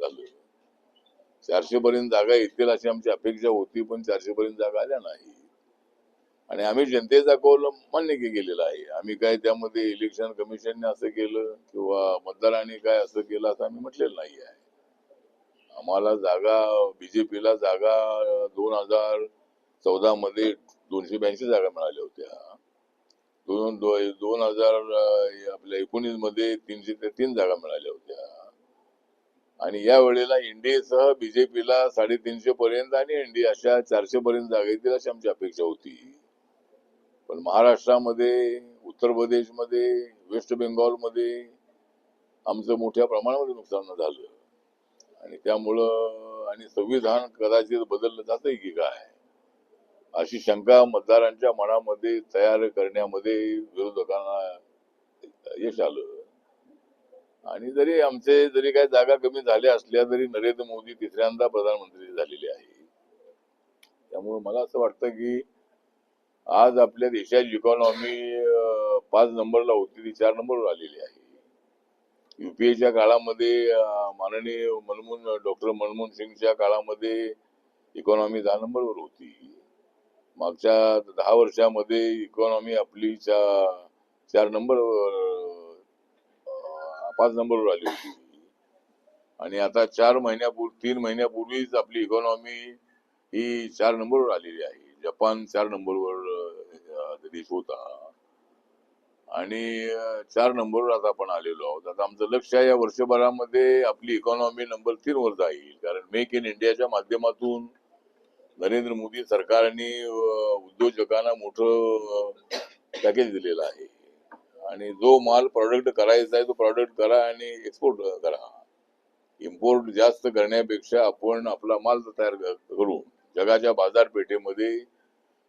झालं चारशे पर्यंत जागा येतील अशी आमची अपेक्षा होती पण चारशे पर्यंत जागा आल्या नाही आणि आम्ही जनतेचा कौल मान्य केलेला आहे. आम्ही काय त्यामध्ये इलेक्शन कमिशनने असं केलं किंवा मतदारांनी काय असं केलं असं आम्ही म्हटलेलं नाही आहे. आम्हाला जागा बीजेपीला जागा दोन हजार चौदा मध्ये दोनशे ब्याऐंशी जागा मिळाल्या होत्या. दोन दोन हजार आपल्या एकोणीसमध्ये तीनशे ते तीन जागा मिळाल्या होत्या. आणि या वेळेला एनडीएसह बीजेपीला साडेतीनशे पर्यंत आणि एनडीए अशा चारशे पर्यंत जागा येतील अशी आमची अपेक्षा होती. पण महाराष्ट्रामध्ये उत्तर प्रदेशमध्ये वेस्ट बेंगॉलमध्ये आमचं मोठ्या प्रमाणामध्ये नुकसान झालं. आणि त्यामुळं आणि संविधान कदाचित बदललं जातंय की काय? अशी शंका मतदारांच्या मनामध्ये तयार करण्यामध्ये विरोधकांना यश आलं. आणि जरी आमचे जरी काही जागा कमी झाल्या असल्या तरी नरेंद्र मोदी तिसऱ्यांदा प्रधानमंत्री झालेले आहे. त्यामुळे मला असं वाटतं की आज आपल्या देशाची इकॉनॉमी पाच नंबरला होती ती चार नंबरवर आलेली आहे. युपीएच्या काळामध्ये माननीय मनमोहन डॉक्टर मनमोहन सिंगच्या काळामध्ये इकॉनॉमी दहा नंबरवर होती. मागच्या दहा वर्षामध्ये इकॉनॉमी आपली चा- चार नंबरवर पाच नंबरवर आली होती. आणि आता चार महिन्यापूर्वी तीन महिन्यापूर्वीच आपली इकॉनॉमी ही चार नंबरवर आलेली आहे. जपान चार नंबरवर देश होता. आणि चार नंबरवर आता आपण आलेलो आहोत. आता आमचं लक्ष आहे या वर्षभरामध्ये आपली इकॉनॉमी नंबर तीन वर जाईल. कारण मेक इन इंडियाच्या माध्यमातून नरेंद्र मोदी सरकारने उद्योजकांना मोठं पॅकेज दिलेलं आहे. आणि जो माल प्रॉडक्ट करायचा आहे तो प्रॉडक्ट करा आणि एक्सपोर्ट करा. इम्पोर्ट जास्त करण्यापेक्षा आपण आपला माल तयार करू. जगाच्या बाजारपेठेमध्ये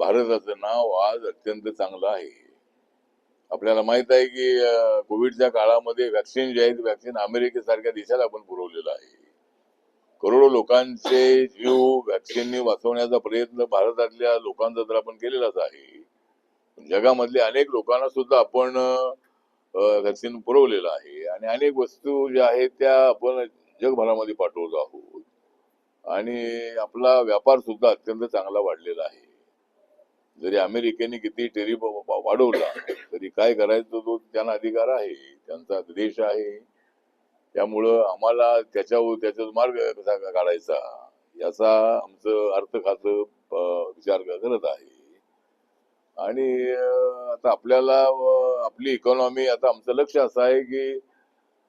भारताचं नाव आज अत्यंत चांगलं आहे. आपल्याला माहीत आहे की कोविडच्या काळामध्ये व्हॅक्सिन जे आहेत व्हॅक्सिन अमेरिकेसारख्या देशाला आपण पुरवलेलं आहे. करोडो लोकांचे जीव व्हॅक्सिनने वाचवण्याचा प्रयत्न भारतातल्या लोकांचा तर आपण केलेलाच आहे. जगामधले अनेक लोकांना सुद्धा आपण व्हॅक्सिन पुरवलेलं आहे. आणि अनेक वस्तू ज्या आहेत त्या आपण जगभरामध्ये पाठवत आहोत. आणि आपला व्यापार सुद्धा अत्यंत चांगला वाढलेला आहे. जरी अमेरिकेने किती टेरिफ वाढवला तरी काय करायचं तो त्यांना अधिकार आहे. त्यांचा देश आहे. त्यामुळं आम्हाला त्याच्यावर त्याचा मार्ग कसा काढायचा याचा आमचं अर्थ खातं विचार करत आहे. आणि आता आपल्याला आपली इकॉनॉमी आता आमचं लक्ष असं आहे की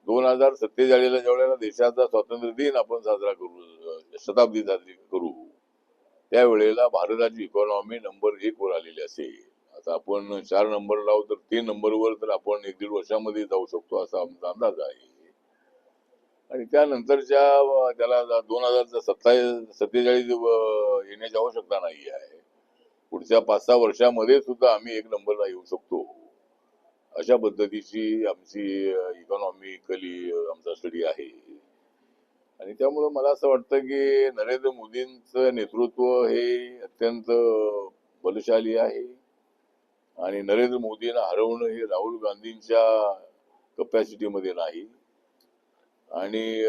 दोन हजार सत्तेचाळीसला जेवढ्याला देशाचा स्वातंत्र्य दिन आपण साजरा करू शताब्दी साजरी करू त्यावेळेला भारताची इकॉनॉमी नंबर एक वर आलेली असेल. आता आपण चार नंबर लावू तर तीन नंबरवर तर आपण एक दीड वर्षामध्ये जाऊ शकतो असा आमचा अंदाज आहे. आणि त्यानंतरच्या त्याला दोन हजार सत्तावीस सत्तेचाळीस येण्याची आवश्यकता नाही आहे. पुढच्या पाच सहा वर्षामध्ये सुद्धा आम्ही एक नंबरला येऊ शकतो. अशा पद्धतीची आमची इकॉनॉमिकली आमचा स्टडी आहे. आणि त्यामुळं मला असं वाटतं की नरेंद्र मोदींचं नेतृत्व हे अत्यंत बलशाली आहे. आणि नरेंद्र मोदींना हरवणं हे राहुल गांधींच्या कपॅसिटीमध्ये नाही. आणि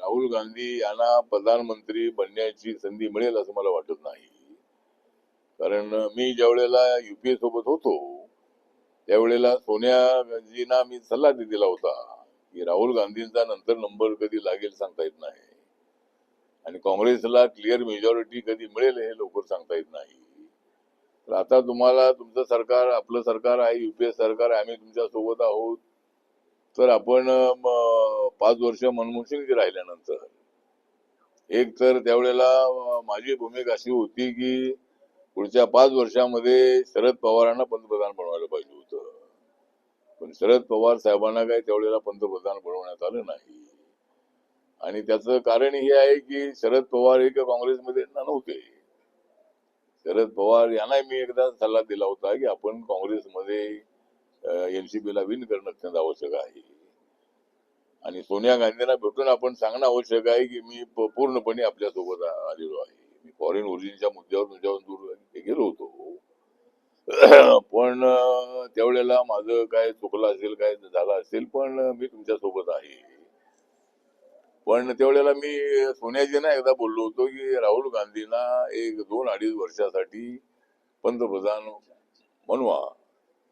राहुल गांधी यांना प्रधानमंत्री बनण्याची संधी मिळेल असं मला वाटत नाही. कारण मी ज्या वेळेला युपीए सोबत होतो त्यावेळेला सोनिया गांधींना मी सल्ला दि- दिला होता की राहुल गांधींचा नंतर नंबर कधी लागेल सांगता येत नाही. आणि काँग्रेसला क्लिअर मेजॉरिटी कधी मिळेल हे लवकर सांगता येत नाही. तर आता तुम्हाला तुमचं सरकार आपलं सरकार आहे युपीए सरकार आहे आम्ही तुमच्यासोबत आहोत. तर आपण पाच वर्ष मनमोहन सिंगजी राहिल्यानंतर एक तर त्यावेळेला माझी भूमिका अशी होती की पुढच्या पाच वर्षामध्ये शरद पवारांना पंतप्रधान बनवायला पाहिजे होतं. पण शरद पवार साहेबांना काही त्यावेळेला पंतप्रधान बनवण्यात आलं नाही. आणि त्याचं कारण हे आहे की शरद पवार हे काँग्रेसमध्ये नव्हते. शरद पवार यांना मी एकदा सल्ला दिला होता की आपण काँग्रेसमध्ये एनसीपीला विन करणं अत्यंत आवश्यक आहे. आणि सोनिया गांधींना भेटून आपण सांगणं आवश्यक आहे की मी पूर्णपणे आपल्यासोबत आलेलो आहे. मी फॉरेन ओरिजिनच्या मुद्द्यावर तुमच्यावर दूर गेलो होतो. पण त्यावेळेला माझं काय चुकलं असेल काय झालं असेल पण मी तुमच्यासोबत आहे. पण त्यावेळेला मी सोनियाजींना एकदा बोललो होतो की राहुल गांधींना एक दोन अडीच वर्षासाठी पंतप्रधान बनवा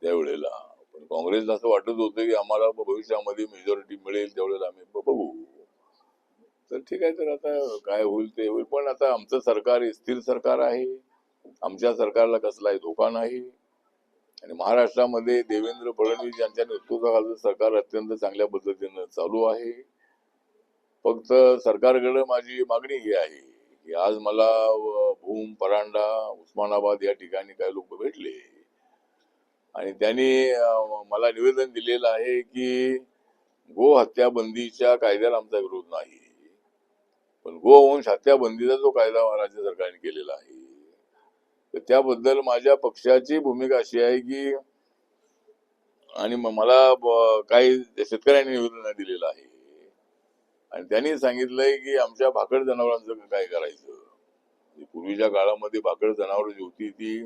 त्यावेळेला. पण काँग्रेसला असं वाटत होतं की आम्हाला भविष्यामध्ये मेजॉरिटी मिळेल त्यावेळेला आम्ही बघू. तर ठीक आहे तर आता काय होईल ते होईल. पण आता आमचं सरकार स्थिर सरकार आहे. आमच्या सरकारला कसलाही धोका नाही. आणि महाराष्ट्रामध्ये देवेंद्र फडणवीस यांच्या नेतृत्वाखालचं सरकार अत्यंत चांगल्या पद्धतीनं चालू आहे. फक्त सरकारकडे माझी मागणी ही आहे की आज मला भूम परांडा उस्मानाबाद या ठिकाणी काही लोक भेटले. आणि त्यांनी मला निवेदन दिलेलं आहे की गो हत्या बंदीच्या कायद्याला आमचा विरोध नाही. पण गोवंश हत्या बंदीचा जो कायदा राज्य सरकारने केलेला आहे तर त्याबद्दल माझ्या पक्षाची भूमिका अशी आहे की आणि मला काही शेतकऱ्यांनी निवेदन दिलेलं आहे. आणि त्यांनी सांगितलंय की आमच्या भाकड जनावरांचं काय करायचं? म्हणजे पूर्वीच्या काळामध्ये भाकड जनावर जी होती ती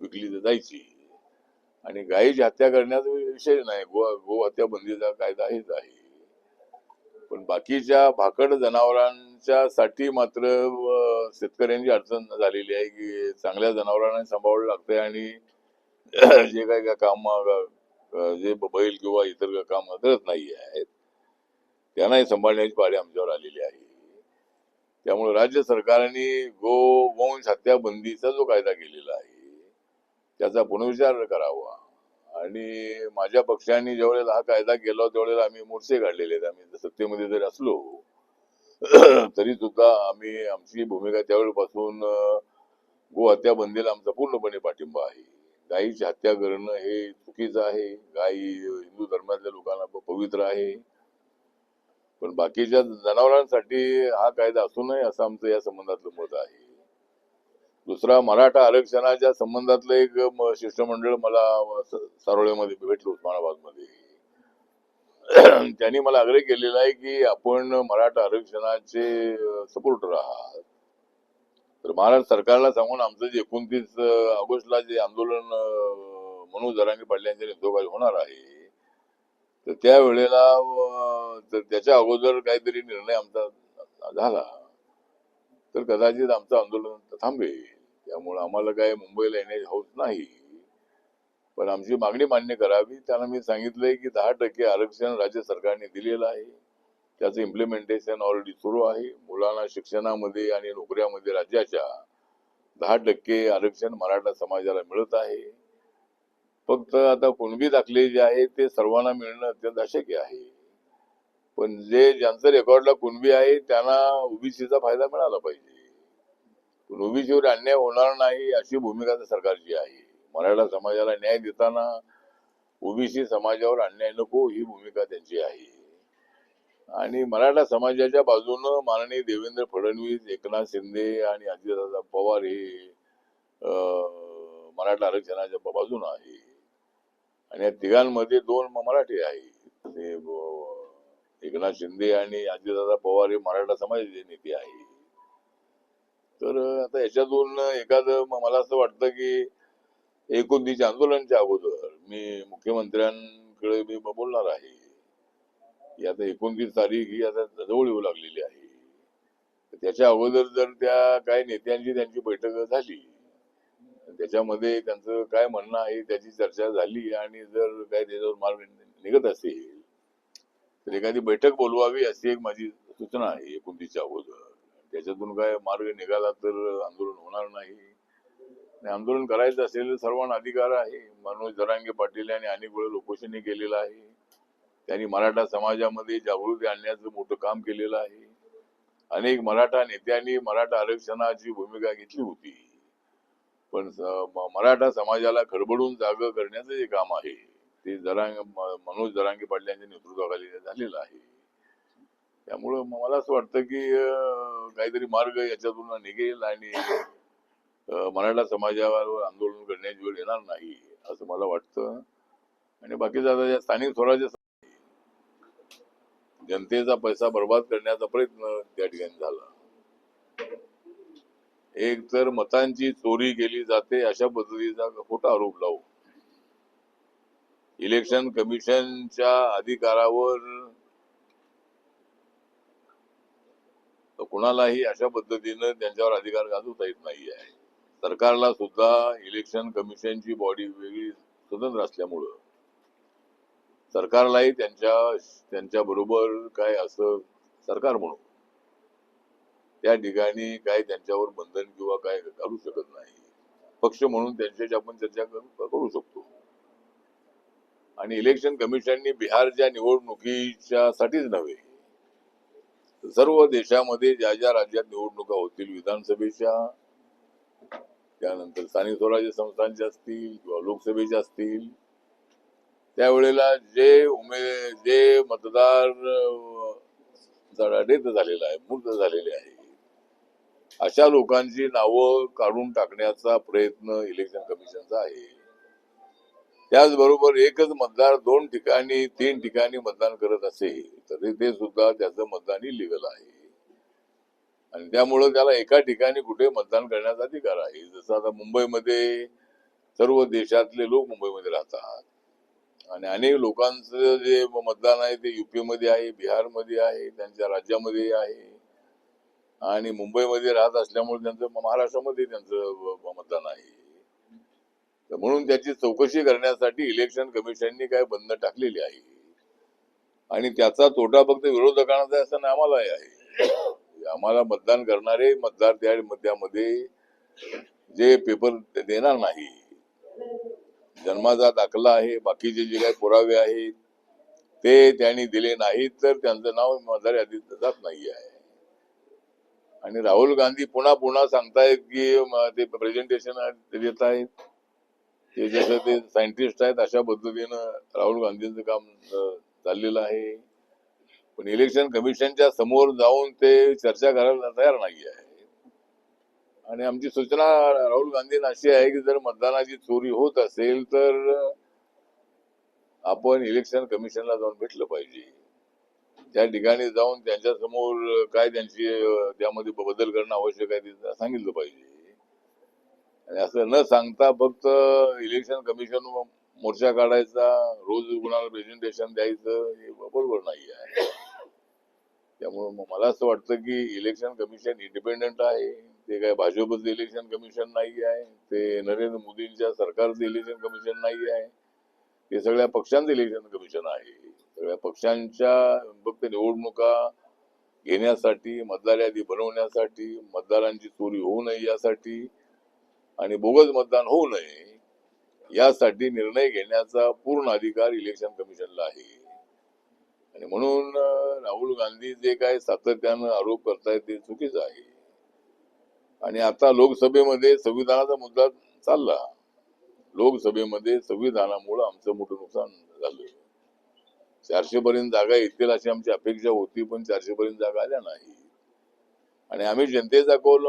विकली तर जायची. आणि गायीची हत्या करण्याचा विषय नाही गो गो हत्या बंदीचा कायदा हेच आहे. पण बाकीच्या भाकड जनावरां साठी मात्र शेतकऱ्यांची अडचण झालेली आहे की चांगल्या जनावरांना सांभाळावं लागतंय आणि जे काही काम जे बैल किंवा इतर काम करत नाही आहेत त्यांनाही सांभाळण्याची पाळी आमच्यावर आलेली आहे. त्यामुळे राज्य सरकारने गो वंश हत्या बंदीचा जो कायदा केलेला आहे त्याचा पुनर्विचार करावा. आणि माझ्या पक्षाने ज्यावेळेला हा कायदा केला त्यावेळेला आम्ही मोर्चे काढलेले आहेत. आम्ही सत्तेमध्ये जरी असलो तरी सुद्धा आम्ही आमची भूमिका त्यावेळेपासून गो हत्या बंदीला आमचा पूर्णपणे पाठिंबा आहे. गायीची हत्या करणं हे चुकीचं आहे. गायी हिंदू धर्मातल्या लोकांना पवित्र आहे. पण बाकीच्या जनावरांसाठी हा कायदा असू नये असं आमचं या संबंधातलं मत आहे. दुसरा मराठा आरक्षणाच्या संबंधातलं एक शिष्टमंडळ मला सारोळ्यामध्ये भेटलं उस्मानाबादमध्ये त्यांनी मला आग्रह केलेला आहे की आपण मराठा आरक्षणाचे सपोर्टर आहात तर महाराष्ट्र सरकारला सांगून आमचं जे एकोणतीस ऑगस्टला जे आंदोलन मनोज जरांगे पाटील यांच्या नेतृत्वाखाली होणार आहे तर त्या वेळेला तर त्याच्या अगोदर काहीतरी निर्णय आमचा झाला तर कदाचित आमचं आंदोलन थांबेल. त्यामुळे आम्हाला काय मुंबईला येण्याची हौस नाही. पण आमची मागणी मान्य करावी. त्यांना मी सांगितलंय की दहा टक्के आरक्षण राज्य सरकारने दिलेलं आहे. त्याचं इम्प्लिमेंटेशन ऑलरेडी सुरू आहे. मुलांना शिक्षणामध्ये आणि नोकऱ्यामध्ये राज्याच्या दहा टक्के आरक्षण मराठा समाजाला मिळत आहे. फक्त आता कुणबी दाखले जे आहे ते सर्वांना मिळणं अत्यंत अशक्य आहे. पण जे ज्यांचं रेकॉर्डला कुणबी आहे त्यांना ओबीसीचा फायदा मिळाला पाहिजे. पण ओबीसीवर अन्याय होणार नाही अशी भूमिका सरकारची आहे. मराठा समाजाला न्याय देताना ओबीसी समाजावर अन्याय नको ही भूमिका त्यांची आहे. आणि मराठा समाजाच्या बाजूनं माननीय देवेंद्र फडणवीस एकनाथ शिंदे आणि अजितदादा पवार हे मराठा आरक्षणाच्या बाजून बाजूनं आहे. आणि या तिघांमध्ये दोन मराठी आहेत. ते एकनाथ शिंदे आणि अजितदादा पवार हे मराठा समाजाचे नेते आहे तर आता याच्यातून एखादं मला असं वाटतं की एकोणतीस आंदोलनाच्या अगोदर मी मुख्यमंत्र्यांकडे मी बोलणार आहे. ही आता एकोणतीस तारीख ही आता जवळ येऊ लागलेली आहे. त्याच्या अगोदर जर त्या काही नेत्यांची त्यांची बैठक झाली त्याच्यामध्ये त्यांचं काय म्हणणं आहे त्याची चर्चा झाली आणि जर काय त्याच्यावर मार्ग निघत असेल तर एखादी बैठक बोलवावी अशी एक माझी सूचना आहे एकोणतीसच्या अगोदर. त्याच्यातून काय मार्ग निघाला तर आंदोलन होणार नाही. आणि आंदोलन करायचं असेल तर सर्वांना अधिकार आहे. मनोज जरांगे पाटील यांनी अनेक वेळा उपोषणही केलेलं आहे. त्यांनी मराठा समाजामध्ये जागृती आणण्याचं मोठं काम केलेलं आहे. अनेक मराठा नेत्यांनी मराठा आरक्षणाची भूमिका घेतली होती. पण मराठा समाजाला खडबडून जाग करण्याचं जे काम आहे ते जरांग मनोज जरांगे पाटील यांच्या नेतृत्वाखाली झालेलं आहे. त्यामुळं मला असं वाटतं की काहीतरी मार्ग याच्यातून निघेल आणि मराठा समाजावर आंदोलन करण्याची वेळ येणार नाही असं मला वाटतं. आणि बाकीचं आता या स्थानिक स्वराज्य जनतेचा पैसा बर्बाद करण्याचा प्रयत्न त्या ठिकाणी झाला. एक तर मतांची चोरी केली जाते अशा पद्धतीचा खोटा आरोप लावू इलेक्शन कमिशनच्या अधिकारावर तर कुणालाही अशा पद्धतीनं त्यांच्यावर अधिकार गाजवता येत नाही आहे सरकारला सुद्धा इलेक्शन कमिशनची बॉडी वेगळी स्वतंत्र असल्यामुळं. सरकारलाही त्यांच्या त्यांच्या बरोबर काय असं सरकार म्हणून. त्या ठिकाणी काय त्यांच्यावर बंधन किंवा काय घालू शकत नाही. पक्ष म्हणून त्यांच्याशी आपण चर्चा करू शकतो. आणि इलेक्शन कमिशननी बिहारच्या निवडणुकीच्या साठीच नव्हे सर्व देशामध्ये ज्या ज्या राज्यात निवडणुका होतील विधानसभेच्या त्यानंतर स्थानिक स्वराज्य संस्थांच्या असतील किंवा लोकसभेच्या असतील त्यावेळेला जे उमेद जे मतदार रेत झालेला आहे मूर्त झालेले आहे अशा लोकांची नावं काढून टाकण्याचा प्रयत्न इलेक्शन कमिशनचा आहे. त्याचबरोबर एकच मतदार दोन ठिकाणी तीन ठिकाणी मतदान करत असेल तरी ते सुद्धा त्याचं मतदान इलिगल आहे. आणि त्यामुळं त्याला एका ठिकाणी कुठे मतदान करण्याचा अधिकार आहे. जसं आता मुंबईमध्ये सर्व देशातले लोक मुंबईमध्ये राहतात. आणि अनेक लोकांचं जे मतदान आहे ते युपी मध्ये आहे बिहारमध्ये आहे त्यांच्या राज्यामध्ये आहे. आणि मुंबईमध्ये राहत असल्यामुळे त्यांचं महाराष्ट्रामध्ये त्यांचं मतदान आहे. तर म्हणून त्याची चौकशी करण्यासाठी इलेक्शन कमिशननी काय बंद टाकलेली आहे. आणि त्याचा तोटा फक्त विरोधकांचा असं आम्हालाही आहे. आम्हाला मतदान करणारे मतदार त्या मुद्द्यामध्ये जे पेपर देणार नाही. जन्माचा दाखला आहे बाकीचे जे काही पुरावे आहेत ते त्यांनी दिले नाहीत तर त्यांचं नाव मतदार यादीत जात नाही आहे आणि राहुल गांधी पुन्हा पुन्हा सांगतायत की ते प्रेझेंटेशन देत आहेत. ते जसं ते सायंटिस्ट आहेत अशा पद्धतीनं राहुल गांधींचं काम चाललेलं आहे. पण इलेक्शन कमिशनच्या समोर जाऊन ते चर्चा करायला तयार नाही आहे. आणि आमची सूचना राहुल गांधींना अशी आहे की जर मतदानाची चोरी होत असेल तर आपण इलेक्शन कमिशनला जाऊन भेटलं पाहिजे. त्या ठिकाणी जाऊन त्यांच्यासमोर काय त्यांची त्यामध्ये बदल करणं आवश्यक आहे ते सांगितलं पाहिजे. आणि असं न सांगता फक्त इलेक्शन कमिशन मोर्चा काढायचा रोज कुणाला प्रेझेंटेशन द्यायचं हे बरोबर नाही आहे. त्यामुळे मग मला असं वाटतं की इलेक्शन कमिशन इंडिपेंडंट आहे ते काय भाजपचं इलेक्शन कमिशन नाही आहे ते नरेंद्र मोदींच्या सरकारचं इलेक्शन कमिशन नाही आहे. ते सगळ्या पक्षांचं इलेक्शन कमिशन आहे. सगळ्या पक्षांच्या फक्त निवडणुका घेण्यासाठी मतदार यादी बनवण्यासाठी मतदारांची चोरी होऊ नये यासाठी आणि बोगस मतदान होऊ नये यासाठी निर्णय घेण्याचा पूर्ण अधिकार इलेक्शन कमिशनला आहे. आणि म्हणून राहुल गांधी जे काय सातत्यानं आरोप करतायत ते चुकीचं आहे. आणि आता लोकसभेमध्ये संविधानाचा मुद्दा चालला. लोकसभेमध्ये संविधानामुळे आमचं मोठं नुकसान झालं. चारशे पर्यंत जागा येतील अशी आमची अपेक्षा होती पण चारशे पर्यंत जागा आल्या नाही आणि आम्ही जनतेचा कौल